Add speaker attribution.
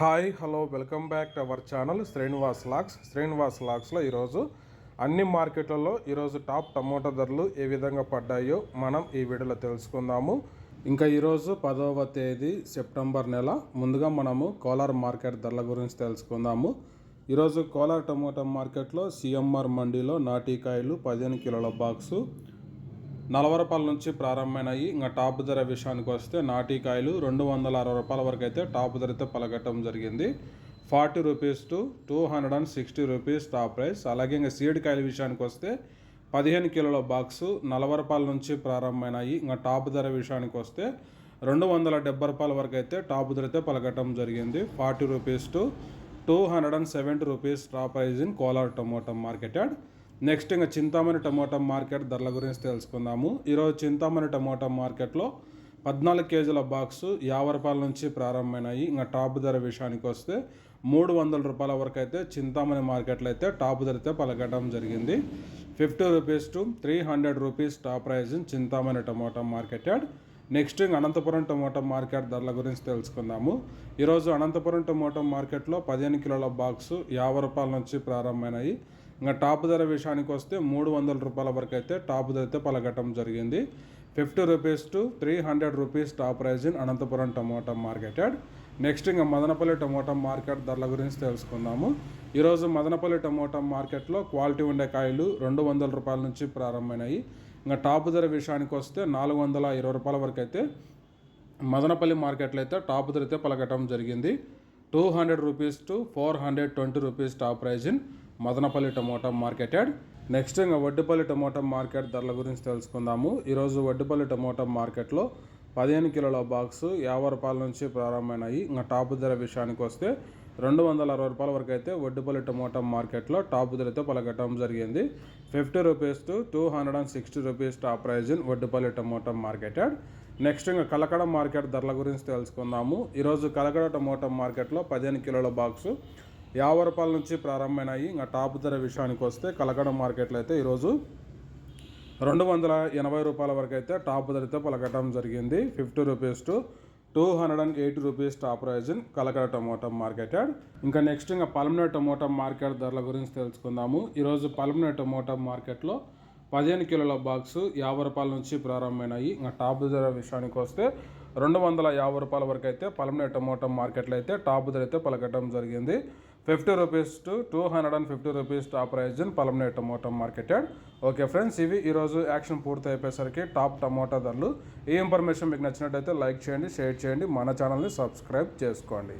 Speaker 1: Hi hello welcome back to our channel Srinivas lakhs. Srinivas లాక్స్లో ఈరోజు అన్ని మార్కెట్లలో ఈరోజు టాప్ టమోటా ధరలు ఏ విధంగా పడ్డాయో మనం ఈ వీడియోలో తెలుసుకుందాము. ఇంకా ఈరోజు పదవ తేదీ సెప్టెంబర్ నెల. ముందుగా మనము కోలార్ మార్కెట్ ధరల గురించి తెలుసుకుందాము. ఈరోజు కోలార్ టమోటా మార్కెట్లో సిఎంఆర్ మండీలో నాటికాయలు పదిహేను కిలోల బాక్సు నలభై నుంచి ప్రారంభమైనాయి. ఇంకా టాప్ ధర విషయానికి వస్తే నాటికాయలు రెండు వందల అరవై రూపాయల వరకు అయితే టాప్ ధరతో పలగటం జరిగింది. Forty rupees to two hundred and sixty rupees top price. అలాగే ఇంకా సీడ్ కాయల విషయానికి వస్తే పదిహేను కిలోల బాక్సు నలభై రూపాయల నుంచి ప్రారంభమైనాయి. ఇంకా టాప్ ధర విషయానికి వస్తే రెండు వందల డెబ్బై రూపాయల వరకు అయితే టాప్ ధరతో పలగటం జరిగింది. Forty rupees to two hundred and seventy rupees top price in Kolar tomato market yard. Next ఇంకా చింతామణి టమోటా మార్కెట్ ధరల గురించి తెలుసుకుందాము. ఈరోజు చింతామణి టమోటా మార్కెట్లో పద్నాలుగు కేజీల బాక్సు యాభై రూపాయల నుంచి ప్రారంభమైనాయి. ఇంకా టాప్ ధర విషయానికి వస్తే మూడు వందల రూపాయల వరకు అయితే చింతామణి మార్కెట్లో అయితే టాప్ ధరతో పలకడం జరిగింది. Fifty rupees to three hundred rupees top price in Chintamani tomato yard next Anantapuram tomato market ధరల గురించి తెలుసుకుందాము. ఈరోజు అనంతపురం టమోటా మార్కెట్లో పదిహేను కిలోల బాక్సు యాభై రూపాయల నుంచి ప్రారంభమైనాయి. ఇంకా టాప్ ధర విషయానికి వస్తే మూడు వందల రూపాయల వరకు అయితే టాప్ ధర అయితే పలకటం జరిగింది. Fifty rupees to three hundred rupees top price in Anantapuram tomato market yard. Next ఇంకా మదనపల్లి టమోటా మార్కెట్ ధరల గురించి తెలుసుకుందాము. ఈరోజు మదనపల్లి టమోటా మార్కెట్లో క్వాలిటీ ఉండే కాయలు రెండు వందల రూపాయల నుంచి ప్రారంభమైనాయి. ఇంకా టాప్ ధర విషయానికి వస్తే నాలుగు వందల ఇరవై రూపాయల వరకు అయితే మదనపల్లి మార్కెట్లో అయితే టాప్ ధర అయితే పలకటం జరిగింది. Two hundred rupees to four hundred twenty rupees top price in Madanapalle tomato market yard next ఇంకా వడ్డిపల్లి టమోటా మార్కెట్ ధరల గురించి తెలుసుకుందాము. ఈరోజు వడ్డిపల్లి టమోటా మార్కెట్లో పదిహేను కిలోల బాక్సు యాభై రూపాయల నుంచి ప్రారంభమైనాయి. ఇంకా టాప్ ధర విషయానికి వస్తే రెండు వందల అరవై రూపాయల వరకు అయితే ఒడ్డుపల్లి టమోటా మార్కెట్లో టాప్ ధరతో పలకటం జరిగింది. Fifty rupees to two hundred and sixty rupees top price in Oddupalli tomato market yard. Next ఇంకా కలకడ మార్కెట్ ధరల గురించి తెలుసుకుందాము. ఈరోజు కలకడ టమోటా మార్కెట్లో పదిహేను కిలోల బాక్సు యాభై రూపాయల నుంచి ప్రారంభమైనాయి. ఇంకా టాప్ ధర విషయానికి వస్తే కలకడ మార్కెట్లో అయితే ఈరోజు రెండు వందల ఎనభై రూపాయల వరకు అయితే టాప్ ధరతో పలకటం జరిగింది. Fifty rupees to two hundred and eighty rupees top price in Kalakada tomato market yard ఇంకా నెక్స్ట్ ఇంకా పల్మనే టమోటా మార్కెట్ ధరల గురించి తెలుసుకుందాము. ఈరోజు పల్మనే టమోటా మార్కెట్లో పదిహేను కిలోల బాక్స్ యాభై రూపాయల నుంచి ప్రారంభమైనాయి. ఇంకా టాప్ ధర విషయానికి వస్తే రెండు వందల యాభై రూపాయల వరకు అయితే పలమనే టమోటా మార్కెట్లో అయితే టాప్ ధర అయితే పలకటం జరిగింది. Fifty rupees to two hundred and fifty rupees top price in Palamaner tomato market yard. Okay friends ఇవి ఈరోజు యాక్షన్ పూర్తి అయిపోయేసరికి టాప్ టమోటా ధరలు. ఈ ఇన్ఫర్మేషన్ మీకు నచ్చినట్టయితే లైక్ చేయండి షేర్ చేయండి మన ఛానల్ని సబ్స్క్రైబ్ చేసుకోండి.